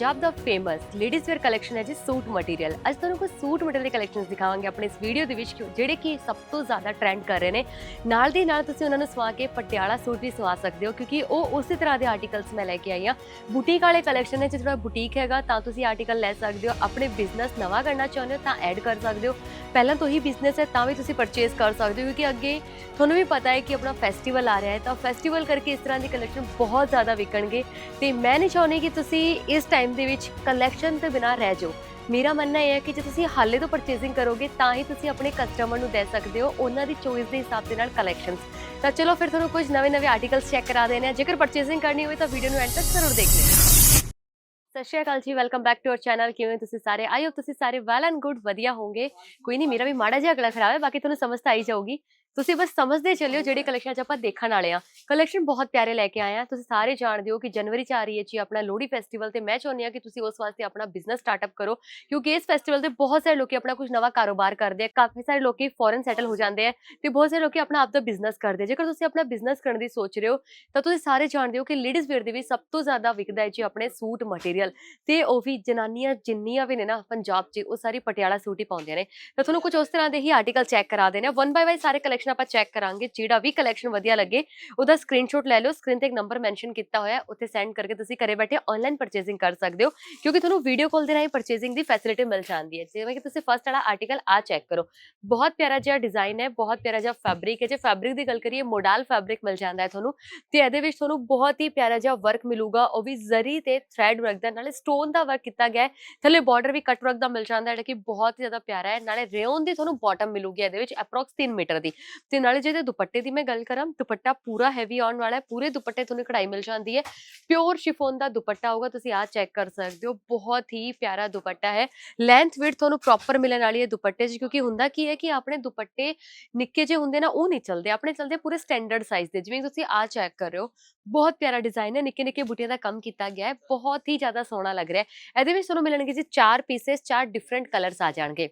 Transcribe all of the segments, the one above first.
ਪੰਜਾਬ ਦਾ famous ladies wear collection ਹੈ ਜੀ ਸੂਟ ਮਟੀਰੀਅਲ ਅੱਜ ਤੁਹਾਨੂੰ ਕੁਝ ਸੂਟ ਮਟੀਰੀਅਲ ਦੀ ਕਲੈਕਸ਼ਨਸ ਦਿਖਾਵਾਂਗੇ ਆਪਣੇ ਇਸ ਵੀਡੀਓ ਦੇ ਵਿੱਚ ਜਿਹੜੇ ਕਿ ਸਭ ਤੋਂ ਜ਼ਿਆਦਾ ਟ੍ਰੈਂਡ ਕਰ ਰਹੇ ਨੇ। ਨਾਲ ਦੀ ਨਾਲ ਤੁਸੀਂ ਉਹਨਾਂ ਨੂੰ ਸਵਾ ਕੇ ਪਟਿਆਲਾ ਸੂਟ ਵੀ ਸਵਾ ਸਕਦੇ ਹੋ, ਕਿਉਂਕਿ ਉਹ ਉਸੇ ਤਰ੍ਹਾਂ ਦੇ ਆਰਟੀਕਲਸ ਮੈਂ ਲੈ ਕੇ ਆਈ ਹਾਂ। ਬੁਟੀਕ ਵਾਲੇ ਕਲੈਕਸ਼ਨ ਹੈ ਜੇ ਤੁਹਾਡਾ ਬੁਟੀਕ ਹੈਗਾ ਤਾਂ ਤੁਸੀਂ ਆਰਟੀਕਲ ਲੈ ਸਕਦੇ ਹੋ। ਆਪਣੇ ਬਿਜ਼ਨਸ ਨਵਾਂ ਕਰਨਾ ਚਾਹੁੰਦੇ ਹੋ ਤਾਂ ਐਡ ਕਰ ਸਕਦੇ ਹੋ। ਪਹਿਲਾਂ ਤੋਂ ਹੀ ਬਿਜ਼ਨਸ ਹੈ, ਤਾਂ ਵੀ ਤੁਸੀਂ ਪਰਚੇਸ ਕਰ ਸਕਦੇ ਹੋ, ਕਿਉਂਕਿ ਅੱਗੇ ਤੁਹਾਨੂੰ ਵੀ ਪਤਾ ਹੈ ਕਿ ਆਪਣਾ ਫੈਸਟੀਵਲ ਆ ਰਿਹਾ ਹੈ, ਤਾਂ ਫੈਸਟੀਵਲ ਕਰਕੇ ਇਸ ਤਰ੍ਹਾਂ ਦੀ ਕਲੈਕਸ਼ਨ ਬਹੁਤ ਜ਼ਿਆਦਾ ਵਿਕਣਗੇ। ਤੇ ਮੈਂ ਨਹੀਂ ਚਾਹੁੰਦੀ ਕਿ ਤੁਸੀਂ ਇਸ ਟਾਈਮ ਦੇ ਵਿੱਚ ਕਲੈਕਸ਼ਨ ਤੋਂ ਬਿਨਾਂ ਰਹਿ ਜਾਓ। ਮੇਰਾ ਮੰਨਣਾ ਇਹ ਹੈ ਕਿ ਜੇ ਤੁਸੀਂ ਹਾਲੇ ਤੋਂ ਪਰਚੇਸਿੰਗ ਕਰੋਗੇ, ਤਾਂ ਹੀ ਤੁਸੀਂ ਆਪਣੇ ਕਸਟਮਰ ਨੂੰ ਦੇ ਸਕਦੇ ਹੋ, ਉਹਨਾਂ ਦੀ ਚੋਇਸ ਦੇ ਹਿਸਾਬ ਦੇ ਨਾਲ ਕਲੈਕਸ਼ਨਸ ਤਾਂ ਚਲੋ ਫਿਰ ਤੁਹਾਨੂੰ ਕੁਝ ਨਵੇਂ-ਨਵੇਂ ਆਰਟੀਕਲਸ ਚੈੱਕ ਕਰਾ ਦੇਣੇ ਆ ਜੇਕਰ ਪਰਚੇਸਿੰਗ ਕਰਨੀ ਹੋਵੇ ਤਾਂ ਵੀਡੀਓ ਨੂੰ ਐਂਡ ਤੱਕ ਜ਼ਰੂਰ ਦੇਖ ਲੈਣਾ ਸਤਿ ਸ਼੍ਰੀ ਅਕਾਲ ਜੀ welcome back to our channel ਕਿਵੇਂ ਤੁਸੀਂ ਸਾਰੇ? ਆਈ ਹੋਪ ਤੁਸੀਂ ਸਾਰੇ ਵੈਲ ਐਂਡ ਗੁੱਡ ਵਧੀਆ ਹੋਵੋਗੇ। ਕੋਈ ਨਹੀਂ ਮੇਰਾ ਵੀ ਮਾੜਾ ਜਿਹਾ ਅਗਲਾ ਖਰਾਬ ਹੈ, ਬਾਕੀ ਤੁਹਾਨੂੰ ਸਮਝ ਤਾਂ ਆਈ ਜਾਊਗੀ। ਤੁਸੀਂ ਬਸ ਸਮਝਦੇ ਚੱਲਿਓ ਜਿਹੜੇ ਕਲੈਕਸ਼ਨ ਚ ਆਪਾਂ ਦੇਖਣ ਵਾਲੇ ਆ ਕਲੈਕਸ਼ਨ ਬਹੁਤ ਪਿਆਰੇ ਲੈ ਕੇ ਆਏ ਆ ਤੁਸੀਂ ਸਾਰੇ ਜਾਣਦੇ ਹੋ ਕਿ ਜਨਵਰੀ ਚ ਆ ਰਹੀ ਹੈ ਜੀ ਆਪਣਾ ਲੋਹੜੀ ਫੈਸਟੀਵਲ ਤੇ ਮੈਂ ਚਾਹੁੰਦੀ ਆ ਕਿ ਤੁਸੀਂ ਉਸ ਵਾਸਤੇ ਆਪਣਾ ਬਿਜ਼ਨਸ ਸਟਾਰਟਅਪ ਕਰੋ ਕਿਉਂਕਿ ਇਸ ਫੈਸਟੀਵਲ ਤੇ ਬਹੁਤ ਸਾਰੇ ਲੋਕੀ ਆਪਣਾ ਕੁਝ ਨਵਾਂ ਕਾਰੋਬਾਰ ਕਰਦੇ ਆ। ਕਾਫੀ ਸਾਰੇ ਲੋਕੀ ਫੋਰਨ ਸੈਟਲ ਹੋ ਜਾਂਦੇ ਆ ਤੇ ਬਹੁਤ ਸਾਰੇ ਲੋਕੀ ਆਪਣਾ ਆਪ ਦਾ ਬਿਜ਼ਨਸ ਕਰਦੇ ਆ। ਜੇਕਰ ਤੁਸੀਂ ਆਪਣਾ ਬਿਜ਼ਨਸ ਕਰਨ ਦੀ ਸੋਚ ਰਹੇ ਹੋ ਤਾਂ ਤੁਸੀਂ ਸਾਰੇ ਜਾਣਦੇ ਹੋ ਕਿ ਲੇਡੀਜ਼ ਵੇਅਰ ਦੇ ਵਿੱਚ ਸਭ ਤੋਂ ਜ਼ਿਆਦਾ ਵਿਕਦਾ ਹੈ ਜੀ ਆਪਣੇ ਸੂਟ ਮਟੀਰੀਅਲ ਤੇ ਉਹ ਵੀ ਜਨਾਨੀਆਂ ਜਿੰਨੀਆਂ ਵੀ ਨੇ ਨਾ ਪੰਜਾਬ 'ਚ ਉਹ ਸਾਰੀ ਪਟਿਆਲਾ ਸੂਟ ਹੀ ਪਾਉਂਦੀਆਂ ਨੇ। ਤਾਂ ਤੁਹਾਨੂੰ ਕੁਝ ਉਸ ਤਰ੍ਹਾਂ ਦੇ ਹੀ ਆਰਟੀਕਲ ਚੈੱਕ ਕਰਾ ਦੇਣੇ ਵਨ ਬਾਈ ਵਾਈ ਸਾਰੇ ਕਲੈਕਸ਼ਨ ਆਪਾਂ ਚੈੱਕ ਕਰਾਂਗੇ, ਜਿਹੜਾ ਵੀ ਕਲੈਕਸ਼ਨ ਵਧੀਆ ਲੱਗੇ, ਉਹਦਾ ਸਕਰੀਨਸ਼ਾਟ ਲੈ ਲਓ ਸਕਰੀਨ ਤੇ ਇੱਕ ਨੰਬਰ ਮੈਂਸ਼ਨ ਕੀਤਾ ਹੋਇਆ, ਉੱਥੇ ਸੈਂਡ ਕਰਕੇ ਤੁਸੀਂ ਘਰੇ ਬੈਠੇ ਆਨਲਾਈਨ ਪਰਚੇਸਿੰਗ ਕਰ ਸਕਦੇ ਹੋ, ਕਿਉਂਕਿ ਤੁਹਾਨੂੰ ਵੀਡੀਓ ਕਾਲ ਦੇ ਰਾਹੀਂ ਪਰਚੇਸਿੰਗ ਦੀ ਫੈਸਿਲਿਟੀ ਮਿਲ ਜਾਂਦੀ ਹੈ। ਜਿਵੇਂ ਕਿ ਤੁਸੀਂ ਫਸਟ ਵਾਲਾ ਆਰਟੀਕਲ ਆ ਚੈੱਕ ਕਰੋ। ਬਹੁਤ ਪਿਆਰਾ ਜਿਹਾ ਡਿਜ਼ਾਈਨ ਹੈ, ਬਹੁਤ ਪਿਆਰਾ ਜਿਹਾ ਫੈਬਰਿਕ ਹੈ, ਜੇ ਫੈਬਰਿਕ ਦੀ ਗੱਲ ਕਰੀਏ ਮੋਡਲ ਫੈਬਰਿਕ ਮਿਲ ਜਾਂਦਾ ਹੈ ਤੁਹਾਨੂੰ, ਤੇ ਇਹਦੇ ਵਿੱਚ ਤੁਹਾਨੂੰ ਬਹੁਤ ਹੀ ਪਿਆਰਾ ਜਿਹਾ ਵਰਕ ਮਿਲੂਗਾ, ਉਹ ਵੀ ਜ਼ਰੀ ਤੇ ਥ੍ਰੈਡ ਵਰਕ ਦਾ, ਨਾਲੇ ਸਟੋਨ ਦਾ ਵਰਕ ਕੀਤਾ ਗਿਆ ਹੈ, ਥੱਲੇ ਬਾਰਡਰ ਵੀ ਕਟ ਵਰਕ ਦਾ ਮਿਲ ਜਾਂਦਾ ਹੈ, ਜਿਹੜਾ ਕਿ ਬਹੁਤ ਹੀ ਜ਼ਿਆਦਾ ਪਿਆਰਾ ਹੈ, ਨਾਲੇ ਰੇਓਨ ਦੀ ਤੁਹਾਨੂੰ ਬਾਟਮ ਮਿਲੂਗੀ ਇਹਦੇ ਵਿੱਚ ਅਪਰੋਕਸ 3 ਮੀਟਰ ਦੀ। ਤੇ ਨਾਲੇ ਜੇ ਦੁਪੱਟੇ ਦੀ ਮੈਂ ਗੱਲ ਕਰਾਂ, ਦੁਪੱਟਾ ਪੂਰਾ ਹੈਵੀ ਆਉਣ ਵਾਲਾ ਹੈ, ਪੂਰੇ ਦੁਪੱਟੇ ਤੁਹਾਨੂੰ ਕਢਾਈ ਮਿਲ ਜਾਂਦੀ ਹੈ। ਪਿਓਰ ਸ਼ਿਫੋਨ ਦਾ ਦੁਪੱਟਾ ਹੋਊਗਾ, ਤੁਸੀਂ ਆਹ ਚੈੱਕ ਕਰ ਸਕਦੇ ਹੋ, ਬਹੁਤ ਹੀ ਪਿਆਰਾ ਦੁਪੱਟਾ ਹੈ। ਲੈਂਥ ਵਿਡ ਤੁਹਾਨੂੰ ਪ੍ਰੋਪਰ ਮਿਲਣ ਵਾਲੀ ਹੈ ਦੁਪੱਟੇ 'ਚ, ਕਿਉਂਕਿ ਹੁੰਦਾ ਕੀ ਹੈ ਕਿ ਆਪਣੇ ਦੁਪੱਟੇ ਨਿੱਕੇ ਜਿਹੇ ਹੁੰਦੇ ਨਾ, ਉਹ ਨਹੀਂ ਚੱਲਦੇ, ਆਪਣੇ ਚੱਲਦੇ ਪੂਰੇ ਸਟੈਂਡਰਡ ਸਾਈਜ਼ ਦੇ, ਜਿਵੇਂ ਤੁਸੀਂ ਆਹ ਚੈੱਕ ਕਰ ਰਹੇ ਹੋ। ਬਹੁਤ ਪਿਆਰਾ ਡਿਜ਼ਾਈਨ ਹੈ, ਨਿੱਕੇ ਨਿੱਕੇ ਬੂਟੀਆਂ ਦਾ ਕੰਮ ਕੀਤਾ ਗਿਆ ਹੈ, ਬਹੁਤ ਹੀ ਜ਼ਿਆਦਾ ਸੋਹਣਾ ਲੱਗ ਰਿਹਾ ਹੈ। ਇਹਦੇ ਵਿੱਚ ਤੁਹਾਨੂੰ ਮਿਲਣਗੇ ਜੀ ਚਾਰ ਪੀਸਸ ਚਾਰ ਡਿਫਰੈਂਟ ਕਲਰਸ ਆ ਜਾਣਗੇ।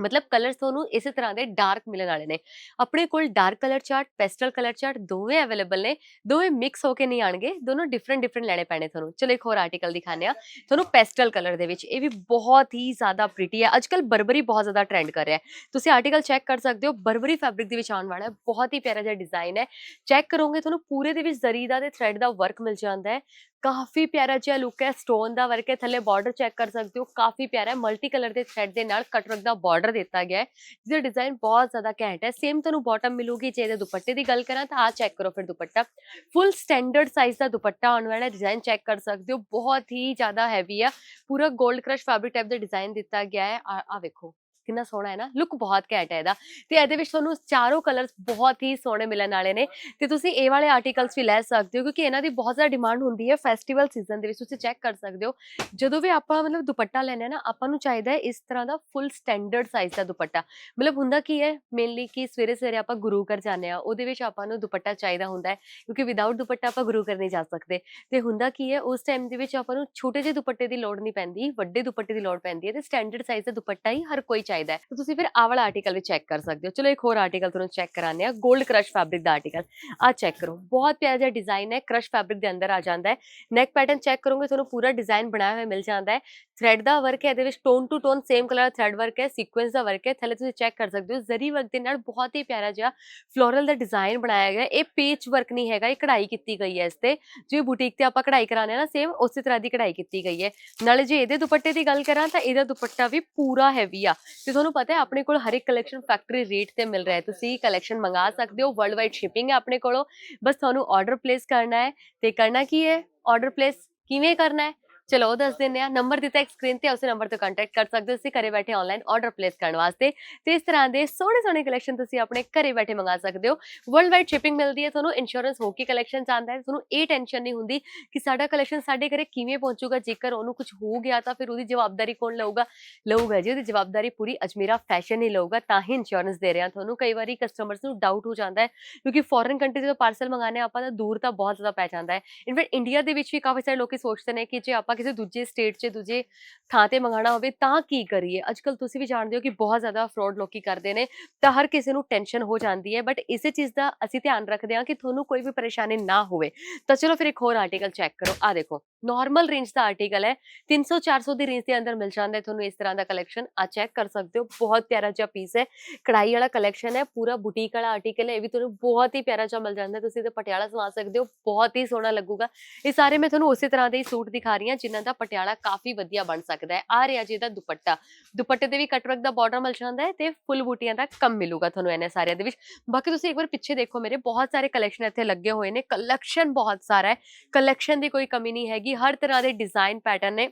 ਮਤਲਬ ਕਲਰਸ ਤੁਹਾਨੂੰ ਇਸੇ ਤਰ੍ਹਾਂ ਦੇ ਡਾਰਕ ਮਿਲਣ ਵਾਲੇ ਨੇ। ਆਪਣੇ ਕੋਲ dark colour chart pastel colour chart ਦੋਵੇਂ ਅਵੇਲੇਬਲ ਨੇ। ਦੋਵੇਂ ਮਿਕਸ ਹੋ ਕੇ ਨਹੀਂ ਆਣਗੇ ਦੋਨੋਂ ਡਿਫਰੈਂਟ ਡਿਫਰੈਂਟ ਲੈਣੇ ਪੈਣੇ ਤੁਹਾਨੂੰ। ਚਲੋ ਇੱਕ ਹੋਰ ਆਰਟੀਕਲ ਦਿਖਾਉਂਦੇ ਆ ਤੁਹਾਨੂੰ ਪੈਸਟਲ ਕਲਰ ਦੇ ਵਿੱਚ, ਇਹ ਵੀ ਬਹੁਤ ਹੀ ਜ਼ਿਆਦਾ ਪ੍ਰੀਟੀ ਹੈ। ਅੱਜਕੱਲ ਬਰਬਰੀ ਬਹੁਤ ਜ਼ਿਆਦਾ ਟ੍ਰੈਂਡ ਕਰ ਰਿਹਾ ਹੈ। ਤੁਸੀਂ ਆਰਟੀਕਲ ਚੈੱਕ ਕਰ ਸਕਦੇ ਹੋ, ਬਰਬਰੀ ਫੈਬਰਿਕ ਦੇ ਵਿੱਚ ਆਉਣ ਵਾਲਾ ਹੈ। ਬਹੁਤ ਹੀ ਪਿਆਰਾ ਜਿਹਾ ਡਿਜ਼ਾਈਨ ਹੈ। ਚੈੱਕ ਕਰੋਗੇ ਤੁਹਾਨੂੰ ਪੂਰੇ ਦੇ ਵਿੱਚ ਜ਼ਰੀ ਦਾ ਤੇ ਥ੍ਰੈਡ ਦਾ ਵਰਕ ਮਿਲ ਜਾਂਦਾ ਹੈ। ਕਾਫੀ ਪਿਆਰਾ ਜਿਹਾ ਲੁੱਕ ਹੈ। ਸਟੋਨ ਦਾ ਵਰਕ ਹੈ। ਥੱਲੇ ਬਾਰਡਰ ਚੈੱਕ ਕਰ ਸਕਦੇ ਹੋ। ਕਾਫੀ ਪਿਆਰਾ ਹੈ। ਮਲਟੀ ਕਲਰ ਦੇ ਥ੍ਰੈਡ ਦੇ ਨਾਲ ਕਟ ਵਰਕ ਦਾ ਬਾਰਡਰ ਦਿੱਤਾ ਗਿਆ ਹੈ ਜਿਹਦਾ ਡਿਜ਼ਾਈਨ ਬਹੁਤ ਜ਼ਿਆਦਾ ਘੈਂਟ ਹੈ। ਸੇਮ ਤੁਹਾਨੂੰ ਬਾਟਮ ਮਿਲੂਗੀ, ਜੇ ਇਹਦੇ ਦੁਪੱਟੇ ਦੀ ਗੱਲ ਕਰਾਂ ਤਾਂ ਆ ਚੈੱਕ ਕਰੋ ਫਿਰ ਦੁਪੱਟਾ। ਫੁੱਲ ਸਟੈਂਡਰਡ ਸਾਈਜ਼ ਦਾ ਦੁਪੱਟਾ ਆਉਣ ਵਾਲਾ ਡਿਜ਼ਾਈਨ ਚੈੱਕ ਕਰ ਸਕਦੇ ਹੋ। ਬਹੁਤ ਹੀ ਜ਼ਿਆਦਾ ਹੈਵੀ ਆ। ਪੂਰਾ 골ਡ ਕ੍ਰਸ਼ ਫੈਬਰਿਕ ਟਾਈਪ ਦਾ ਡਿਜ਼ਾਈਨ ਦਿੱਤਾ ਗਿਆ ਹੈ। ਆ ਆ ਵੇਖੋ। ਕਿੰਨਾ ਸੋਹਣਾ ਹੈ ਨਾ ਲੁੱਕ ਬਹੁਤ ਘੈਂਟ ਹੈ ਇਹਦਾ। ਤੇ ਇਹਦੇ ਵਿੱਚ ਤੁਹਾਨੂੰ ਚਾਰੋਂ ਕਲਰਸ ਬਹੁਤ ਹੀ ਸੋਹਣੇ ਮਿਲਣ ਵਾਲੇ ਨੇ। ਤੇ ਤੁਸੀਂ ਇਹ ਵਾਲੇ ਆਰਟੀਕਲਸ ਵੀ ਲੈ ਸਕਦੇ ਹੋ, ਕਿਉਂਕਿ ਇਹਨਾਂ ਦੀ ਬਹੁਤ ਜ਼ਿਆਦਾ ਡਿਮਾਂਡ ਹੁੰਦੀ ਹੈ ਫੈਸਟੀਵਲ ਸੀਜ਼ਨ ਦੇ ਵਿੱਚ, ਤੁਸੀਂ ਚੈੱਕ ਕਰ ਸਕਦੇ ਹੋ। ਜਦੋਂ ਵੀ ਆਪਾਂ ਮਤਲਬ ਦੁਪੱਟਾ ਲੈਣਾ ਹੈ ਨਾ, ਆਪਾਂ ਨੂੰ ਚਾਹੀਦਾ ਹੈ ਇਸ ਤਰ੍ਹਾਂ ਦਾ ਫੁੱਲ ਸਟੈਂਡਰਡ ਸਾਈਜ਼ ਦਾ ਦੁਪੱਟਾ। ਮਤਲਬ ਹੁੰਦਾ ਕੀ ਹੈ ਮੇਨਲੀ ਕਿ ਸਵੇਰੇ ਸਵੇਰੇ ਆਪਾਂ ਗੁਰੂ ਘਰ ਜਾਂਦੇ ਆ ਉਹਦੇ ਵਿੱਚ ਆਪਾਂ ਨੂੰ ਦੁਪੱਟਾ ਚਾਹੀਦਾ ਹੁੰਦਾ ਹੈ, ਕਿਉਂਕਿ ਵਿਦਆਊਟ ਦੁਪੱਟਾ ਆਪਾਂ ਗੁਰੂ ਘਰ ਨਹੀਂ ਜਾ ਸਕਦੇ। ਤੇ ਹੁੰਦਾ ਕੀ ਹੈ, ਉਸ ਟਾਈਮ ਦੇ ਵਿੱਚ ਆਪਾਂ ਨੂੰ ਛੋਟੇ ਜਿਹੇ ਦੁਪੱਟੇ ਦੀ ਲੋੜ ਨਹੀਂ ਪੈਂਦੀ, ਵੱਡੇ ਦੁਪੱਟੇ ਦੀ ਲੋੜ ਪੈਂਦੀ ਹੈ, ਤੇ ਸਟੈਂਡਰਡ ਸਾਈਜ਼ ਦਾ ਦੁਪੱਟਾ ਹੀ ਹਰ ਕੋਈ ਚਾਹੀਦਾ। ਹੈ। ਤੇ ਤੁਸੀਂ ਫਿਰ ਆਹ ਵਾਲਾ ਆਰਟੀਕਲ ਵੀ ਚੈੱਕ ਕਰ ਸਕਦੇ ਹੋ। ਚਲੋ ਇੱਕ ਹੋਰ ਆਰਟੀਕਲ ਤੁਹਾਨੂੰ ਚੈੱਕ ਕਰਾਉਂਦੇ ਆ 골ਡ ਕ੍ਰਸ਼ ਫੈਬਰਿਕ ਦਾ ਆਰਟੀਕਲ ਆ ਚੈੱਕ ਕਰੋ। ਬਹੁਤ ਪਿਆਰਾ ਜਿਹਾ ਡਿਜ਼ਾਈਨ ਹੈ। ਕ੍ਰਸ਼ ਫੈਬਰਿਕ ਦੇ ਅੰਦਰ ਆ ਜਾਂਦਾ ਹੈ। ਨੈਕ ਪੈਟਰਨ ਚੈੱਕ ਕਰੋਗੇ ਤੁਹਾਨੂੰ ਪੂਰਾ ਡਿਜ਼ਾਈਨ ਬਣਾਇਆ ਹੋਇਆ ਮਿਲ ਜਾਂਦਾ ਹੈ। ਥ੍ਰੈਡ ਦਾ ਵਰਕ ਹੈ। ਇਹਦੇ ਵਿੱਚ tone to tone same colour thread work ਹੈ। ਸੀਕੁਐਂਸ ਦਾ ਵਰਕ ਹੈ। ਥੱਲੇ ਤੁਸੀਂ ਚੈੱਕ ਕਰ ਸਕਦੇ ਹੋ। ਜ਼ਰੀ ਵਰਕ ਦੇ ਨਾਲ ਬਹੁਤ ਹੀ ਪਿਆਰਾ ਜਿਹਾ ਫਲੋਰਲ ਦਾ ਡਿਜ਼ਾਈਨ ਬਣਾਇਆ ਗਿਆ ਹੈ। ਇਹ ਪੇਚ ਵਰਕ ਨਹੀਂ ਹੈਗਾ। ਇਹ ਕਢਾਈ ਕੀਤੀ ਗਈ ਹੈ ਇਸ ਤੇ। ਜਿਵੇਂ ਬੁਟੀਕ ਤੇ ਆਪਾਂ ਕਢਾਈ ਕਰਾਉਂਦੇ ਆ ਨਾ ਸੇਮ ਉਸੇ ਤਰ੍ਹਾਂ ਦੀ ਕਢਾਈ ਕੀਤੀ ਗਈ ਹੈ। ਨਾਲੇ ਜੇ ਇਹਦੇ ਦੁਪੱਟੇ ਦੀ ਗੱਲ ਕਰਾਂ ਤਾਂ ਇਹਦਾ ਦੁਪੱਟਾ ਵੀ ਪੂਰਾ ਹੈਵੀ ਆ। ਤੇ ਤੁਹਾਨੂੰ ਪਤਾ ਹੈ, ਆਪਣੇ ਕੋਲ ਹਰ ਇੱਕ ਕਲੈਕਸ਼ਨ ਫੈਕਟਰੀ ਰੇਟ ਤੇ ਮਿਲ ਰਿਹਾ ਹੈ। ਤੁਸੀਂ ਕਲੈਕਸ਼ਨ ਮੰਗਾ ਸਕਦੇ ਹੋ ਵਰਲਡ ਵਾਈਡ ਸ਼ਿਪਿੰਗ ਹੈ ਆਪਣੇ ਕੋਲੋਂ। ਬਸ ਤੁਹਾਨੂੰ ਆਰਡਰ ਪਲੇਸ ਕਰਨਾ ਹੈ। ਤੇ ਕਰਨਾ ਕੀ ਹੈ? ਆਰਡਰ ਪਲੇਸ ਕਿਵੇਂ ਕਰਨਾ ਹੈ? ਚਲੋ ਉਹ ਦੱਸ ਦਿੰਦੇ ਆ ਨੰਬਰ ਦਿੱਤਾ ਇੱਕ ਸਕਰੀਨ ਤੇ, ਉਸੇ ਨੰਬਰ ਤੇ ਕੰਟੈਕਟ ਕਰ ਸਕਦੇ ਹੋ। ਤੁਸੀਂ ਘਰੇ ਬੈਠੇ ਆਨਲਾਈਨ ਆਰਡਰ ਪਲੇਸ ਕਰਨ ਵਾਸਤੇ। ਤੇ ਇਸ ਤਰ੍ਹਾਂ ਦੇ ਸੋਹਣੇ ਸੋਹਣੇ ਕਲੈਕਸ਼ਨ ਤੁਸੀਂ ਆਪਣੇ ਘਰੇ ਬੈਠੇ ਮੰਗਾ ਸਕਦੇ ਹੋ। ਵਰਲਡ ਵਾਈਡ ਸ਼ਿਪਿੰਗ ਮਿਲਦੀ ਹੈ। ਤੁਹਾਨੂੰ ਇੰਸ਼ੋਰੈਂਸ ਹੋ ਕੇ ਕਲੈਕਸ਼ਨ ਜਾਂਦਾ ਹੈ। ਤੁਹਾਨੂੰ ਇਹ ਟੈਨਸ਼ਨ ਨਹੀਂ ਹੁੰਦੀ ਕਿ ਸਾਡਾ ਕਲੈਕਸ਼ਨ ਸਾਡੇ ਘਰੇ ਕਿਵੇਂ ਪਹੁੰਚੂਗਾ। ਜੇਕਰ ਉਹਨੂੰ ਕੁਝ ਹੋ ਗਿਆ ਤਾਂ ਫਿਰ ਉਹਦੀ ਜਵਾਬਦਾਰੀ ਕੌਣ ਲਊਗਾ? ਲਊਗਾ ਜੀ, ਉਹਦੀ ਜਵਾਬਦਾਰੀ ਪੂਰੀ ਅਜਮੇਰਾ ਫੈਸ਼ਨ ਹੀ ਲਊਗਾ। ਤਾਂ ਹੀ ਇੰਸ਼ੋਰੈਂਸ ਦੇ ਰਿਹਾ ਤੁਹਾਨੂੰ ਕਈ ਵਾਰੀ ਕਸਟਮਰਸ ਨੂੰ ਡਾਊਟ ਹੋ ਜਾਂਦਾ ਹੈ। ਕਿਉਂਕਿ ਫੋਰਨ ਕੰਟਰੀ ਤੋਂ ਪਾਰਸਲ ਮੰਗਾਣੇ ਆਪਾਂ ਤਾਂ ਦੂਰ ਤਾਂ ਬਹੁਤ ਜ਼ਿਆਦਾ ਪੈ ਜਾਂਦਾ ਹੈ। ਇਨਫੈਕਟ ਇੰਡੀਆ ਦੇ ਵਿੱਚ ਵੀ ਕਾਫੀ ਸਾਰੇ ਲੋਕੀ ਸੋਚਦੇ ਨੇ ਕਿ ਜੇ ਆਪਾਂ ਕਿਸੇ ਦੂਜੇ ਸਟੇਟ 'ਚ ਦੂਜੇ ਥਾਂ ਤੇ ਮੰਗਾਣਾ ਹੋਵੇ ਤਾਂ ਕੀ ਕਰੀਏ? ਅੱਜਕੱਲ ਤੁਸੀਂ ਵੀ ਜਾਣਦੇ ਹੋ ਕਿ ਬਹੁਤ ਜ਼ਿਆਦਾ ਫਰਾਡ ਲੋਕੀ ਕਰਦੇ ਨੇ, ਤਾਂ ਹਰ ਕਿਸੇ ਨੂੰ ਟੈਨਸ਼ਨ ਹੋ ਜਾਂਦੀ ਹੈ ਬਟ ਇਸੇ ਚੀਜ਼ ਦਾ ਅਸੀਂ ਧਿਆਨ ਰੱਖਦੇ ਹਾਂ ਕਿ ਤੁਹਾਨੂੰ ਕੋਈ ਵੀ ਪਰੇਸ਼ਾਨੀ ਨਾ ਹੋਵੇ। ਤਾਂ ਚਲੋ ਫਿਰ ਇੱਕ ਹੋਰ ਆਰਟੀਕਲ ਚੈੱਕ ਕਰੋ। ਆ ਦੇਖੋ ਨਾਰਮਲ ਰੇਂਜ ਦਾ ਆਰਟੀਕਲ ਹੈ 300 400 ਦੀ ਰੇਂਜ ਦੇ ਅੰਦਰ ਮਿਲ ਜਾਂਦਾ ਹੈ ਤੁਹਾਨੂੰ ਇਸ ਤਰ੍ਹਾਂ ਦਾ ਕਲੈਕਸ਼ਨ ਆ ਚੈੱਕ ਕਰ ਸਕਦੇ ਹੋ, ਬਹੁਤ ਪਿਆਰਾ ਜਿਹਾ ਪੀਸ ਹੈ। ਕਢਾਈ ਵਾਲਾ ਕਲੈਕਸ਼ਨ ਹੈ, ਪੂਰਾ ਬੁਟੀਕ ਵਾਲਾ ਆਰਟੀਕਲ ਹੈ, ਇਹ ਵੀ ਤੁਹਾਨੂੰ ਬਹੁਤ ਹੀ ਪਿਆਰਾ ਜਿਹਾ ਮਿਲ ਜਾਂਦਾ ਤੁਸੀਂ ਤੇ ਪਟਿਆਲਾ ਸਵਾ ਸਕਦੇ ਹੋ, ਬਹੁਤ ਹੀ ਸੋਹਣਾ ਲੱਗੂਗਾ। ਇਹ ਸਾਰੇ ਮੈਂ ਤੁਹਾਨੂੰ ਉਸੇ ਤਰ੍ਹਾਂ ਦੇ ਹੀ ਸੂਟ ਦਿਖਾ ਰਹੀ ਹਾਂ ਜਿਨ੍ਹਾਂ ਦਾ ਪਟਿਆਲਾ ਕਾਫੀ ਵਧੀਆ ਬਣ ਸਕਦਾ ਹੈ। ਆ ਰਿਹਾ ਜੀ ਇਹਦਾ ਦੁਪੱਟਾ। ਦੁਪੱਟੇ ਤੇ ਵੀ ਕਟਵਰਕ ਦਾ ਬਾਰਡਰ ਮਿਲ ਜਾਂਦਾ ਹੈ ਤੇ ਫੁੱਲ ਬੂਟੀਆਂ ਦਾ ਕੰਮ ਮਿਲੂਗਾ ਤੁਹਾਨੂੰ ਇਹਨਾਂ ਸਾਰਿਆਂ ਦੇ ਵਿੱਚ। ਬਾਕੀ ਤੁਸੀਂ ਇੱਕ ਵਾਰ ਪਿੱਛੇ ਦੇਖੋ ਮੇਰੇ, ਬਹੁਤ ਸਾਰੇ ਕਲੈਕਸ਼ਨ ਇੱਥੇ ਲੱਗੇ ਹੋਏ ਨੇ। ਕਲੈਕਸ਼ਨ ਬਹੁਤ ਸਾਰਾ ਹੈ। ਕਲੈਕਸ਼ਨ ਦੀ ਕੋਈ ਕਮੀ ਨਹੀਂ ਹੈਗੀ। ਹਰ ਤਰ੍ਹਾਂ ਦੇ ਡਿਜ਼ਾਈਨ ਪੈਟਰਨ ਨੇ।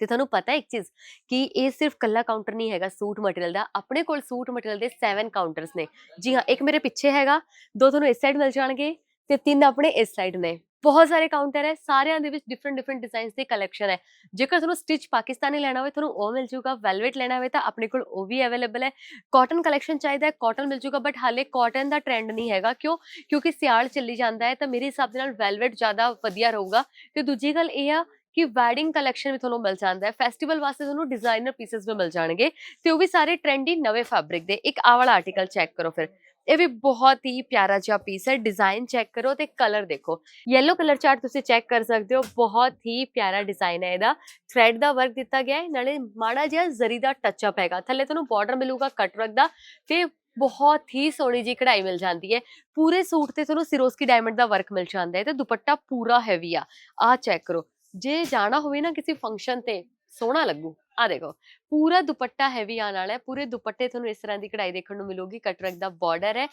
ਤੇ ਤੁਹਾਨੂੰ ਪਤਾ ਇੱਕ ਚੀਜ਼ ਕਿ ਇਹ ਸਿਰਫ ਕੱਲਾ ਕਾਊਂਟਰ ਨਹੀਂ ਹੈਗਾ ਸੂਟ ਮਟੀਰੀਅਲ ਦਾ। ਆਪਣੇ ਕੋਲ ਸੂਟ ਮਟੀਰੀਅਲ ਦੇ 7 ਕਾਊਂਟਰਸ ਨੇ। ਜੀ ਹਾਂ, ਇੱਕ ਮੇਰੇ ਪਿੱਛੇ ਹੈਗਾ, ਦੋ ਤੁਹਾਨੂੰ ਇਸ ਸਾਈਡ ਮਿਲ ਜਾਣਗੇ ਤੇ ਤਿੰਨ ਆਪਣੇ ਇਸ ਸਾਈਡ ਨੇ। ਬਹੁਤ ਸਾਰੇ ਕਾਊਂਟਰ ਹੈ, ਸਾਰਿਆਂ ਦੇ ਵਿੱਚ ਡਿਫਰੈਂਟ ਡਿਫਰੈਂਟ ਡਿਜ਼ਾਈਨਸ ਦੇ ਕਲੈਕਸ਼ਨ ਹੈ। ਜੇਕਰ ਤੁਹਾਨੂੰ ਸਟਿਚ ਪਾਕਿਸਤਾਨੀ ਲੈਣਾ ਹੋਵੇ, ਤੁਹਾਨੂੰ ਉਹ ਮਿਲ ਜੂਗਾ ਵੈਲਵਟ ਲੈਣਾ ਹੋਵੇ ਤਾਂ ਆਪਣੇ ਕੋਲ ਉਹ ਵੀ ਅਵੇਲੇਬਲ ਹੈ। ਕਾਟਨ ਕਲੈਕਸ਼ਨ ਚਾਹੀਦਾ ਹੈ ਕਾਟਨ ਮਿਲ ਜੂਗਾ ਬਟ ਹਾਲੇ ਕਾਟਨ ਦਾ ਟ੍ਰੈਂਡ ਨਹੀਂ ਹੈਗਾ। ਕਿਉਂ? ਕਿਉਂਕਿ ਸਿਆਲ ਚੱਲੀ ਜਾਂਦਾ ਹੈ, ਤਾਂ ਮੇਰੇ ਹਿਸਾਬ ਦੇ ਨਾਲ ਵੈਲਵਟ ਜ਼ਿਆਦਾ ਵਧੀਆ ਰਹੂਗਾ। ਤੇ ਦੂਜੀ ਗੱਲ ਇਹ ਆ ਕਿ ਵੈਡਿੰਗ ਕਲੈਕਸ਼ਨ ਵੀ ਤੁਹਾਨੂੰ ਮਿਲ ਜਾਂਦਾ ਹੈ। ਫੈਸਟੀਵਲ ਵਾਸਤੇ ਤੁਹਾਨੂੰ ਡਿਜ਼ਾਈਨਰ ਪੀਸਸ ਵੀ ਮਿਲ ਜਾਣਗੇ। ਤੇ ਉਹ ਵੀ ਸਾਰੇ ਟ੍ਰੈਂਡੀ ਨਵੇਂ ਫੈਬਰਿਕ ਦੇ। ਇੱਕ ਆਹ ਵਾਲਾ ਆਰਟੀਕਲ ਚੈੱਕ ਕਰੋ ਫਿਰ। ਇਹ ਵੀ ਬਹੁਤ ਹੀ ਪਿਆਰਾ ਜਿਹਾ ਪੀਸ ਹੈ। ਡਿਜ਼ਾਈਨ ਚੈੱਕ ਕਰੋ ਤੇ ਕਲਰ ਦੇਖੋ। ਯੈਲੋ ਕਲਰ ਚਾਰਟ ਤੁਸੀਂ ਚੈੱਕ ਕਰ ਸਕਦੇ ਹੋ। ਬਹੁਤ ਹੀ ਪਿਆਰਾ ਡਿਜ਼ਾਈਨ ਹੈ ਇਹਦਾ। ਥ੍ਰੈਡ ਦਾ ਵਰਕ ਦਿੱਤਾ ਗਿਆ ਹੈ। ਨਾਲੇ ਮਾੜਾ ਜਿਹਾ ਜ਼ਰੀ ਦਾ ਟੱਚ ਅਪ ਹੈਗਾ। ਥੱਲੇ ਤੁਹਾਨੂੰ ਬਾਰਡਰ ਮਿਲੂਗਾ ਕਟ ਵਰਕ ਦਾ। ਤੇ ਬਹੁਤ ਹੀ ਸੋਹਣੀ ਜੀ ਕਢਾਈ ਮਿਲ ਜਾਂਦੀ ਹੈ। ਪੂਰੇ ਸੂਟ ਤੇ ਤੁਹਾਨੂੰ ਸਿਰੋਸਕੀ ਡਾਇਮੰਡ ਦਾ ਵਰਕ ਮਿਲ ਜਾਂਦਾ ਹੈ ਤੇ ਦੁਪੱਟਾ ਪੂਰਾ ਹੈਵੀ ਆ। ਆ ਚੈੱਕ ਕਰੋ। ਜੇ ਜਾਣਾ ਹੋਵੇ ਨਾ ਕਿਸੇ ਫੰਕਸ਼ਨ ਤੇ, ਸੋਹਣਾ ਲੱਗੂ। ਆ ਦੇਖੋ, ਪੂਰਾ ਦੁਪੱਟਾ ਹੈਵੀ ਆਣ ਵਾਲਾ ਹੈ, ਪੂਰੇ ਦੁਪੱਟੇ ਤੁਹਾਨੂੰ ਇਸ ਤਰ੍ਹਾਂ ਦੀ ਕਢਾਈ ਦੇਖਣ ਨੂੰ ਮਿਲੂਗੀ ਕਟਵਰਕ ਦਾ ਬਾਰਡਰ ਹੈ,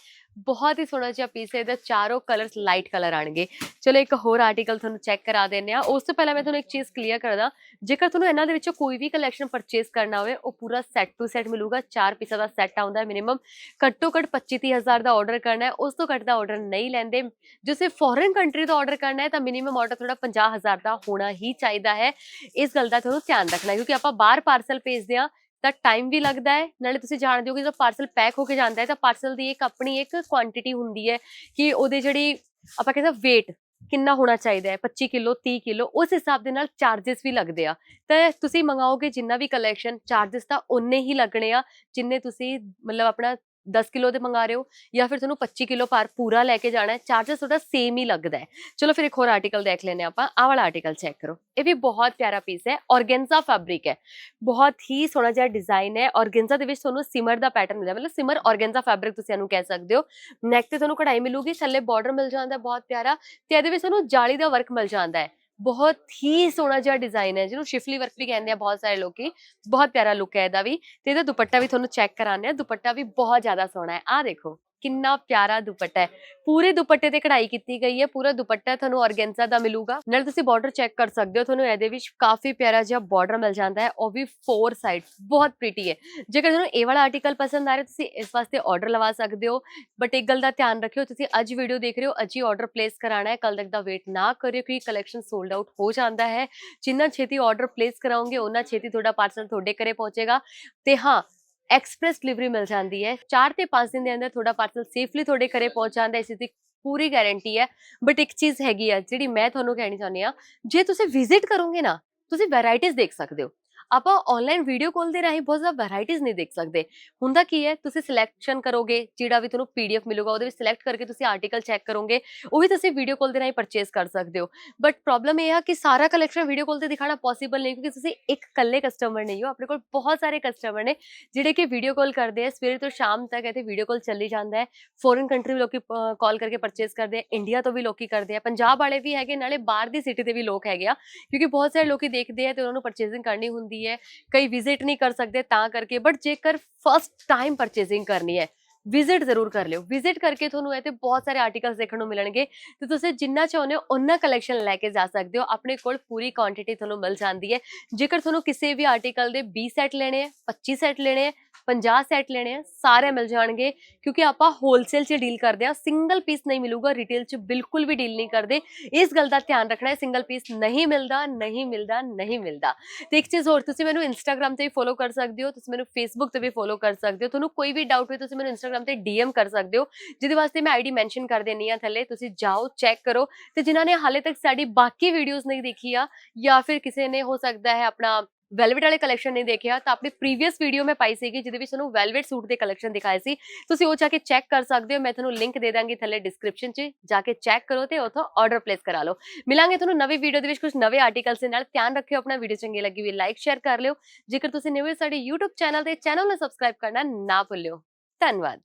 ਬਹੁਤ ਹੀ ਸੋਹਣਾ ਜਿਹਾ ਪੀਸ ਹੈ, ਇਹਦਾ ਚਾਰੋਂ ਕਲਰਸ ਲਾਈਟ ਕਲਰ ਆਣਗੇ ਚਲੋ ਇੱਕ ਹੋਰ ਆਰਟੀਕਲ ਤੁਹਾਨੂੰ ਚੈੱਕ ਕਰਾ ਦਿੰਨੇ ਆ ਉਸ ਤੋਂ ਪਹਿਲਾਂ ਮੈਂ ਤੁਹਾਨੂੰ ਇੱਕ ਚੀਜ਼ ਕਲੀਅਰ ਕਰਦਾ, ਜੇਕਰ ਤੁਹਾਨੂੰ ਇਹਨਾਂ ਦੇ ਵਿੱਚੋਂ ਕੋਈ ਵੀ ਕਲੈਕਸ਼ਨ ਪਰਚੇਸ ਕਰਨਾ ਹੋਵੇ, ਉਹ ਪੂਰਾ ਸੈੱਟ ਟੂ ਸੈੱਟ ਮਿਲੂਗਾ, ਚਾਰ ਪੀਸਾਂ ਦਾ ਸੈੱਟ ਆਉਂਦਾ ਹੈ ਮਿਨੀਮਮ ਘੱਟੋ ਘੱਟ 25 ਹਜ਼ਾਰ ਦਾ ਆਰਡਰ ਕਰਨਾ ਹੈ, ਉਸ ਤੋਂ ਘੱਟ ਦਾ ਆਰਡਰ ਨਹੀਂ ਲੈਂਦੇ। ਜੇ ਸਿਰਫ ਫੋਰਨ ਕੰਟਰੀ ਤੋਂ ਆਰਡਰ ਕਰਨਾ ਹੈ, ਤਾਂ ਮਿਨੀਮਮ ਆਰਡਰ ਤੁਹਾਡਾ 50000 ਦਾ ਹੋਣਾ ਹੀ ਚਾਹੀਦਾ ਹੈ। ਇਸ ਗੱਲ ਦਾ ਤੁਹਾਨੂੰ ਧਿਆਨ ਰੱਖਣਾ ਕਿਉਂਕਿ ਆਪਾਂ ਬਾਹਰ ਪਾਰਸਲ ਭੇਜਦੇ ਆ, ਤਾਂ ਟਾਈਮ ਵੀ ਲੱਗਦਾ ਹੈ। ਨਾਲੇ ਤੁਸੀਂ ਜਾਣਦੇ ਹੋ ਕਿ ਜਦੋਂ ਪਾਰਸਲ ਪੈਕ ਹੋ ਕੇ ਜਾਂਦਾ ਹੈ, ਤਾਂ ਪਾਰਸਲ ਦੀ ਇੱਕ ਆਪਣੀ ਇੱਕ ਕੁਆਂਟੀਟੀ ਹੁੰਦੀ ਹੈ ਕਿ ਉਹਦੇ ਜਿਹੜੀ ਆਪਾਂ ਕਹਿੰਦੇ weight ਕਿੰਨਾ ਹੋਣਾ ਚਾਹੀਦਾ ਹੈ 25 ਕਿਲੋ 30 ਕਿਲੋ, ਉਸ ਹਿਸਾਬ ਦੇ ਨਾਲ ਚਾਰजेस ਵੀ ਲੱਗਦੇ ਆ। ਤਾਂ ਤੁਸੀਂ ਮੰਗਾਓਗੇ ਜਿੰਨਾ ਵੀ ਕਲੈਕਸ਼ਨ ਚਾਰजेस ਤਾਂ ਉਨੇ ਹੀ ਲੱਗਣੇ ਆ, ਜਿੰਨੇ ਤੁਸੀਂ ਮਤਲਬ ਆਪਣਾ 10 ਕਿਲੋ ਦੇ ਮੰਗਾ ਰਹੇ ਹੋ ਜਾਂ ਫਿਰ ਤੁਹਾਨੂੰ 25 ਕਿਲੋ ਪਰ ਪੂਰਾ ਲੈ ਕੇ ਜਾਣਾ ਹੈ ਚਾਰजेस ਤੁਹਾਡਾ ਸੇਮ ਹੀ ਲੱਗਦਾ ਹੈ। ਚਲੋ ਫਿਰ ਇੱਕ ਹੋਰ ਆਰਟੀਕਲ ਦੇਖ ਲੈਨੇ ਆਪਾਂ, ਆਹ ਵਾਲਾ ਆਰਟੀਕਲ ਚੈੱਕ ਕਰੋ। ਇਹ ਵੀ ਬਹੁਤ ਪਿਆਰਾ ਪੀਸ ਹੈ ਔਰਗੈਂਜ਼ਾ ਫੈਬਰਿਕ ਹੈ। ਬਹੁਤ ਹੀ ਸੋਹਣਾ ਜਿਹਾ ਡਿਜ਼ਾਈਨ ਹੈ ਔਰਗੈਂਜ਼ਾ ਦੇ ਵਿੱਚ ਤੁਹਾਨੂੰ ਸਿਮਰ ਦਾ ਪੈਟਰਨ ਮਿਲਦਾ ਮਤਲਬ ਸਿਮਰ ਔਰਗੈਂਜ਼ਾ ਫੈਬਰਿਕ ਤੁਸੀਂ ਇਹਨੂੰ ਕਹਿ ਸਕਦੇ ਹੋ। ਨੈਕ ਤੇ ਤੁਹਾਨੂੰ ਕਢਾਈ ਮਿਲੂਗੀ, ਥੱਲੇ ਬਾਰਡਰ ਮਿਲ ਜਾਂਦਾ ਬਹੁਤ ਪਿਆਰਾ। ਤੇ ਇਹਦੇ ਵਿੱਚ ਤੁਹਾਨੂੰ ਜਾਲੀ ਦਾ ਵਰਕ ਮਿਲ ਜਾਂਦਾ ਹੈ। ਬਹੁਤ ਹੀ ਸੋਹਣਾ ਜਿਹਾ ਡਿਜ਼ਾਈਨ ਹੈ, ਜਿਹਨੂੰ ਸ਼ਿਫਲੀ ਵਰਕ ਵੀ ਕਹਿੰਦੇ ਆ ਬਹੁਤ ਸਾਰੇ ਲੋਕੀ, ਬਹੁਤ ਪਿਆਰਾ ਲੁੱਕ ਹੈ ਇਹਦਾ ਵੀ, ਤੇ ਇਹਦਾ ਦੁਪੱਟਾ ਵੀ ਤੁਹਾਨੂੰ ਚੈੱਕ ਕਰਾਉਂਦੇ ਆ ਦੁਪੱਟਾ ਵੀ ਬਹੁਤ ਜ਼ਿਆਦਾ ਸੋਹਣਾ ਹੈ। ਆਹ ਦੇਖੋ। ਕਿੰਨਾ ਪਿਆਰਾ ਦੁਪੱਟਾ ਹੈ। ਪੂਰੇ ਦੁਪੱਟੇ ਤੇ ਕਢਾਈ ਕੀਤੀ ਗਈ ਹੈ। ਪੂਰਾ ਦੁਪੱਟਾ ਤੁਹਾਨੂੰ ਔਰਗੈਂਜ਼ਾ ਦਾ ਮਿਲੂਗਾ। ਨਾਲ ਤੁਸੀਂ ਬਾਰਡਰ ਚੈੱਕ ਕਰ ਸਕਦੇ ਹੋ। ਤੁਹਾਨੂੰ ਇਹਦੇ ਵਿੱਚ ਕਾਫੀ ਪਿਆਰਾ ਜਿਹਾ ਬਾਰਡਰ ਮਿਲ ਜਾਂਦਾ ਹੈ। ਉਹ ਵੀ ਫੋਰ ਸਾਈਡ ਬਹੁਤ ਪ੍ਰੀਟੀ ਹੈ। ਜੇਕਰ ਤੁਹਾਨੂੰ ਇਹ ਵਾਲਾ ਆਰਟੀਕਲ ਪਸੰਦ ਆ ਰਿਹਾ ਤੁਸੀਂ ਇਸ ਵਾਸਤੇ ਆਰਡਰ ਲਵਾ ਸਕਦੇ ਹੋ। ਬਟ ਇੱਕ ਗੱਲ ਦਾ ਧਿਆਨ ਰੱਖਿਓ, ਤੁਸੀਂ ਅੱਜ ਵੀਡੀਓ ਦੇਖ ਰਹੇ ਹੋ, ਅੱਜ ਹੀ ਆਰਡਰ ਪਲੇਸ ਕਰਾਣਾ ਹੈ। ਕੱਲ ਤੱਕ ਦਾ ਵੇਟ ਨਾ ਕਰਿਓ ਕਿਉਂਕਿ ਕਲੈਕਸ਼ਨ ਸੋਲਡ ਆਊਟ ਹੋ ਜਾਂਦਾ ਹੈ। ਜਿੰਨਾ ਛੇਤੀ ਆਰਡਰ ਪਲੇਸ ਕਰਾਓਗੇ ਉਹਨਾਂ ਛੇਤੀ ਤੁਹਾਡਾ ਪਾਰਸਲ ਤੁਹਾਡੇ ਘਰੇ ਪਹੁੰਚੇਗਾ। ਤੇ ਹਾਂ ਐਕਸਪ੍ਰੈਸ ਡਿਲੀਵਰੀ ਮਿਲ ਜਾਂਦੀ ਹੈ। 4 ਤੇ 5 ਦਿਨ ਦੇ ਅੰਦਰ ਤੁਹਾਡਾ ਪਾਰਸਲ ਸੇਫਲੀ ਤੁਹਾਡੇ ਘਰੇ ਪਹੁੰਚ ਜਾਂਦਾ ਹੈ, ਇਸ ਦੀ ਪੂਰੀ ਗਾਰੰਟੀ ਹੈ। ਬਟ ਇੱਕ ਚੀਜ਼ ਹੈਗੀ ਆ, ਜਿਹੜੀ ਮੈਂ ਤੁਹਾਨੂੰ ਕਹਿਣੀ ਚਾਹੁੰਦੀ ਆ ਜੇ ਤੁਸੀਂ ਵਿਜ਼ਿਟ ਕਰੋਗੇ ਨਾ, ਤੁਸੀਂ ਵੈਰਾਈਟੀਆਂ ਦੇਖ ਸਕਦੇ ਹੋ। ਆਪਾਂ ਆਨਲਾਈਨ ਵੀਡੀਓ ਕਾਲ ਦੇ ਰਾਹੀਂ ਬਹੁਤ ਜ਼ਿਆਦਾ ਵੈਰਾਈਟੀਆਂ ਨਹੀਂ ਦੇਖ ਸਕਦੇ। ਹੁੰਦਾ ਕੀ ਹੈ? ਤੁਸੀਂ ਸਿਲੈਕਸ਼ਨ ਕਰੋਗੇ, ਜਿਹੜਾ ਵੀ ਤੁਹਾਨੂੰ ਪੀਡੀਐਫ ਮਿਲੂਗਾ, ਉਹਦੇ ਵਿੱਚ ਸਿਲੈਕਟ ਕਰਕੇ ਤੁਸੀਂ ਆਰਟੀਕਲ ਚੈੱਕ ਕਰੋਗੇ, ਉਹ ਵੀ ਤੁਸੀਂ ਵੀਡੀਓ ਕਾਲ ਦੇ ਰਾਹੀਂ ਪਰਚੇਸ ਕਰ ਸਕਦੇ ਹੋ। ਬਟ ਪ੍ਰੋਬਲਮ ਇਹ ਆ ਕਿ ਸਾਰਾ ਕਲੈਕਸ਼ਨ ਵੀਡੀਓ ਕਾਲ ਤੇ ਦਿਖਾਣਾ ਪੋਸੀਬਲ ਨਹੀਂ, ਕਿਉਂਕਿ ਤੁਸੀਂ ਇੱਕ ਇਕੱਲੇ ਕਸਟਮਰ ਨਹੀਂ ਹੋ, ਆਪਣੇ ਕੋਲ ਬਹੁਤ ਸਾਰੇ ਕਸਟਮਰ ਨੇ, ਜਿਹੜੇ ਕਿ ਵੀਡੀਓ ਕਾਲ ਕਰਦੇ ਆ, ਸਵੇਰੇ ਤੋਂ ਸ਼ਾਮ ਤੱਕ ਇੱਥੇ ਵੀਡੀਓ ਕਾਲ ਚੱਲੀ ਜਾਂਦਾ ਹੈ। ਫੋਰਨ ਕੰਟਰੀ ਵੀ ਲੋਕੀ ਕਾਲ ਕਰਕੇ ਪਰਚੇਸ ਕਰਦੇ ਆ ਇੰਡੀਆ ਤੋਂ ਵੀ ਲੋਕੀ ਕਰਦੇ ਆ, ਪੰਜਾਬ ਵਾਲੇ ਵੀ ਹੈਗੇ, ਨਾਲੇ ਬਾਹਰ ਦੀ ਸਿਟੀ ਦੇ ਵੀ ਲੋਕ ਹੈਗੇ ਆ, ਕਿਉਂਕਿ ਬਹੁਤ ਸਾਰੇ ਲੋਕੀ ਦੇਖਦੇ ਆ ਤੇ ਉਹਨਾਂ ਨੂੰ ਪਰਚੇਸਿੰਗ ਕਰਨੀ ਹੁੰਦੀ ਹੈ, ਕਈ ਵਿਜ਼ਿਟ ਨਹੀਂ ਕਰ ਸਕਦੇ ਤਾਂ ਕਰਕੇ ਬਟ ਜੇਕਰ ਫਸਟ ਟਾਈਮ ਪਰਚੇਸਿੰਗ ਕਰਨੀ ਹੈ ਵਿਜ਼ਿਟ ਜ਼ਰੂਰ ਕਰ ਲਿਓ। ਵਿਜ਼ਿਟ ਕਰਕੇ ਤੁਹਾਨੂੰ ਇੱਥੇ ਬਹੁਤ ਸਾਰੇ ਆਰਟੀਕਲਸ ਦੇਖਣ ਨੂੰ ਮਿਲਣਗੇ ਤੇ ਤੁਸੀਂ ਜਿੰਨਾ ਚਾਹੁੰਦੇ ਹੋ ਉਹਨਾਂ ਕਲੈਕਸ਼ਨ ਲੈ ਕੇ ਜਾ ਸਕਦੇ ਹੋ। ਆਪਣੇ ਕੋਲ ਪੂਰੀ ਕੁਆਂਟੀਟੀ ਤੁਹਾਨੂੰ ਮਿਲ ਜਾਂਦੀ ਹੈ। ਜੇਕਰ ਤੁਹਾਨੂੰ ਕਿਸੇ ਵੀ ਆਰਟੀਕਲ ਦੇ 20 ਸੈੱਟ ਲੈਣੇ ਹੈ 25 ਸੈੱਟ ਲੈਣੇ ਹੈ 50 ਸੈੱਟ ਲੈਣੇ ਆ, ਸਾਰੇ ਮਿਲ ਜਾਣਗੇ, ਕਿਉਂਕਿ ਆਪਾਂ ਹੋਲਸੇਲ 'ਚ ਡੀਲ ਕਰਦੇ ਆ ਸਿੰਗਲ ਪੀਸ ਨਹੀਂ ਮਿਲੂਗਾ ਰਿਟੇਲ 'ਚ ਬਿਲਕੁਲ ਵੀ ਡੀਲ ਨਹੀਂ ਕਰਦੇ। ਇਸ ਗੱਲ ਦਾ ਧਿਆਨ ਰੱਖਣਾ ਹੈ ਸਿੰਗਲ ਪੀਸ ਨਹੀਂ ਮਿਲਦਾ ਨਹੀਂ ਮਿਲਦਾ ਨਹੀਂ ਮਿਲਦਾ। ਤੇ ਇੱਕ ਚੀਜ਼ ਹੋਰ, ਤੁਸੀਂ ਮੈਨੂੰ ਇੰਸਟਾਗ੍ਰam ਤੇ ਵੀ ਫੋਲੋ ਕਰ ਸਕਦੇ ਹੋ, ਤੁਸੀਂ ਮੈਨੂੰ ਫੇਸਬੁੱਕ ਤੇ ਵੀ ਫੋਲੋ ਕਰ ਸਕਦੇ ਹੋ, ਤੁਹਾਨੂੰ ਕੋਈ ਵੀ ਡਾਊਟ ਹੋਏ, ਤੁਸੀਂ ਮੈਨੂੰ ਇੰਸਟਾਗ੍ਰam ਤੇ ਡੀਐਮ ਕਰ ਸਕਦੇ ਹੋ, ਜਿਹਦੇ ਵਾਸਤੇ ਮੈਂ ਆਈਡੀ ਮੈਂਸ਼ਨ ਕਰ ਦੇਣੀ ਆ ਥੱਲੇ, ਤੁਸੀਂ ਜਾਓ ਚੈੱਕ ਕਰੋ। ਤੇ ਜਿਨ੍ਹਾਂ ਨੇ ਹਾਲੇ ਤੱਕ ਸਾਡੀ ਬਾਕੀ ਵੀਡੀਓਜ਼ ਨਹੀਂ ਦੇਖੀ ਆ ਜਾਂ ਫਿਰ ਕਿਸੇ ਨੇ, ਹੋ ਸਕਦਾ ਹੈ, ਆਪਣਾ ਵੈਲਵਟ ਵਾਲੇ ਕਲੈਕਸ਼ਨ ਨਹੀਂ ਦੇਖਿਆ, ਤਾਂ ਆਪਣੀ ਪ੍ਰੀਵੀਅਸ ਵੀਡੀਓ ਮੈਂ ਪਾਈ ਸੀਗੀ, ਜਿਹਦੇ ਵਿੱਚ ਤੁਹਾਨੂੰ ਵੈਲਵਟ ਸੂਟ ਦੇ ਕਲੈਕਸ਼ਨ ਦਿਖਾਏ ਸੀ। ਤੁਸੀਂ ਉਹ ਜਾ ਕੇ ਚੈੱਕ ਕਰ ਸਕਦੇ ਹੋ, ਮੈਂ ਤੁਹਾਨੂੰ ਲਿੰਕ ਦੇ ਦਾਂਗੀ ਥੱਲੇ ਡਿਸਕ੍ਰਿਪਸ਼ਨ 'ਚ। ਜਾ ਕੇ ਚੈੱਕ ਕਰੋ ਤੇ ਉੱਥੋਂ ਆਰਡਰ ਪਲੇਸ ਕਰਾ ਲਓ। ਮਿਲਾਂਗੇ ਤੁਹਾਨੂੰ ਨਵੀਂ ਵੀਡੀਓ ਦੇ ਵਿੱਚ ਕੁਝ ਨਵੇਂ ਆਰਟੀਕਲਸ ਦੇ ਨਾਲ। ਧਿਆਨ ਰੱਖਿਓ ਆਪਣਾ ਵੀਡੀਓ ਚੰਗੀ ਲੱਗੀ ਹੋਈ ਲਾਈਕ ਸ਼ੇਅਰ ਕਰ ਲਿਓ। ਜੇਕਰ ਤੁਸੀਂ ਨਵੇਂ ਸਾਡੇ YouTube ਚੈਨਲ ਤੇ ਚੈਨਲ ਨੂੰ ਸਬਸਕ੍ਰਾਈਬ ਕਰਨਾ ਨਾ ਭੁੱਲਿਓ। ਧੰਨਵਾਦ।